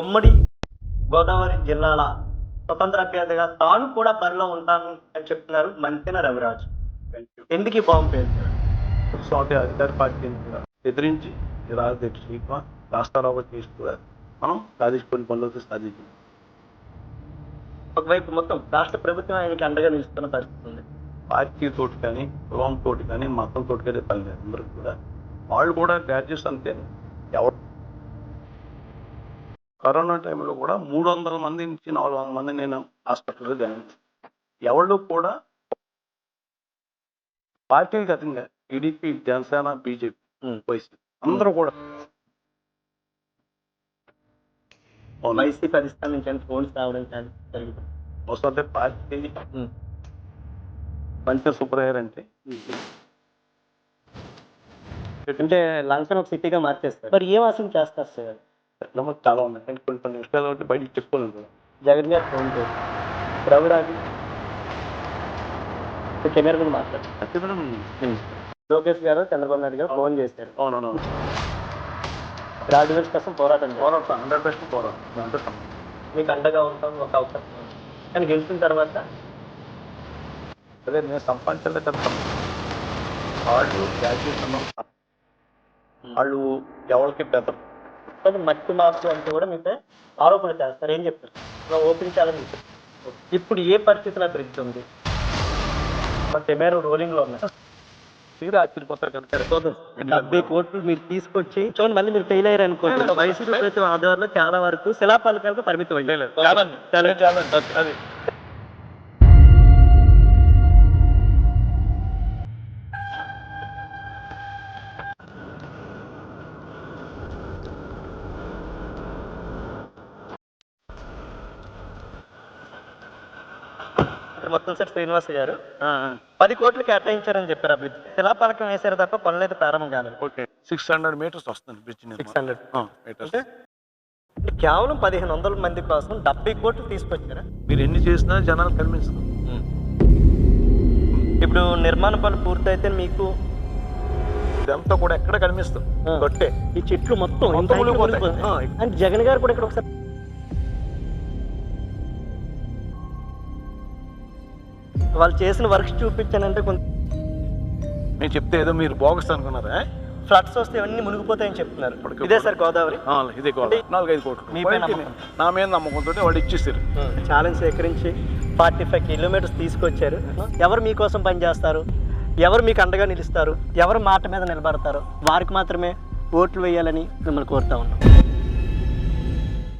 ఉమ్మడి గోదావరి జిల్లాల స్వతంత్ర అభ్యర్థిగా తాను కూడా బరిలో ఉంటాను అని చెప్తున్నారు మంతెన రవిరాజు. ఎందుకు ఈ బాంబు పేరు స్వాతి అధికార పార్టీని కూడా ఎదిరించి రాజకీయ రాష్ట్రాలు తీసుకున్నారు మనం సాధించుకుని పనులు సాధించాం. ఒకవైపు మొత్తం రాష్ట్ర ప్రభుత్వం ఆయనకి అండగా నిలుస్తున్న పరిస్థితి ఉంది. పార్టీ తోటి కానీ కులం తోటి కానీ మతం తోటి కానీ పని లేదు. అందరూ కూడా వాళ్ళు కూడా గ్రాడ్యుయేట్స్ అంతే ఎవరు కరోనా టైంలో కూడా మూడు వందల మంది నుంచి నాలుగు వందల మంది నేను హాస్పిటల్లో జాయిన్. ఎవళ్ళు కూడా పార్టీకి అతీతంగా టీడీపీ జనసేన బీజేపీ వైసీపీ అందరూ కూడా. వైసీపీ అధిష్టానం నుంచి ఫోన్స్ రావడం పార్టీ. మంచి అంటే. అంటే లంకన్ ఒక సిటీగా మార్చేస్తారు. మరి ఏం అసలు చేస్తారు సార్? నమ్మకం చాలా ఉన్నాయి అంటే కొన్ని కొన్ని విషయాలు అంటే బయటికి చెప్పుకోలేదు. జగన్ గారు ఫోన్ చేసి రవిరాజు కెమెరా మీద మాట్లాడు అయితే మేడం లోకేష్ గారు చంద్రబాబు నాయుడు గారు ఫోన్ చేశారు అవునవును గ్రాడ్యుయేట్స్ కోసం పోరాటం. పోరాటం హండ్రెడ్ పర్సెంట్ పోరాటం. మీకు అండగా ఉంటాం ఒక అవకాశం. కానీ గెలిచిన తర్వాత అదే నేను సంపాదించాలి వాళ్ళు గ్రాడ్యుయేషన్ వాళ్ళు ఎవరికి బెదర్ కొన్ని మట్టి మార్పు అంటే కూడా మీపై ఆరోపణ చేస్తారు. ఏం చెప్తారు? Open challenge. ఇప్పుడు ఏ పరిస్థితిలో పెరుగుతుంది మా కెమెరా రోలింగ్లో ఉన్నాయి. తీరా ఆశ్చర్యపోతారు కనుక డెబ్బై కోట్లు మీరు తీసుకొచ్చి చూడండి మళ్ళీ మీరు ఫెయిల్ అయ్యారు అనుకోండి ప్రభుత్వం ఆధారంలో చాలా వరకు శిలాపాలకాలకు పరిమితం అయ్యారు మొత్తం సార్ శ్రీనివాస్ గారు. పది కోట్లు కేటాయించారని చెప్పారు అభివృద్ధి శిలాపాలకం వేశారు తప్ప పనులైతే ప్రారంభం కాలేదు. ఓకే సిక్స్ హండ్రెడ్ మీటర్స్ వస్తుంది బ్రిడ్జ్ సిక్స్ హండ్రెడ్ మీటర్స్ అంటే కేవలం పదిహేను వందల మంది కోసం డెబ్బై కోట్లు తీసుకొచ్చారా? మీరు ఎన్ని చేసినా జనాలు కనిపించదు ఇప్పుడు నిర్మాణ పనులు పూర్తయితే మీకు ఇదంతా కూడా ఎక్కడ కనిపిస్తుంది? ఆ. కొట్టే. ఈ చెట్లు మొత్తం. ఆ. జగన్ గారు కూడా ఇక్కడ ఒకసారి వాళ్ళు చేసిన వర్క్స్ చూపించానంటే కొంత నేను చెప్తే ఏదో మీరు బోగస్ అనుకున్నారా? ఫ్లడ్స్ వస్తే ఇవన్నీ మునిగిపోతాయని చెప్తున్నారు. ఇప్పటికి ఇదే సార్ గోదావరి. ఆ, ఇదే గోడ నాలుగైదు కోట్లు. మీ పైన నమ్మకం. నా మీద నమ్మకంతో వాళ్ళు ఇచ్చేసారు. ఛాలెంజ్ సేకరించి ఫార్టీ ఫైవ్ కిలోమీటర్స్ తీసుకొచ్చారు. ఎవరు మీకోసం పనిచేస్తారు ఎవరు మీకు అండగా నిలుస్తారు? ఎవరు మాట మీద నిలబడతారు? వారికి మాత్రమే ఓట్లు వేయాలని మిమ్మల్ని కోరుతా ఉన్నాం.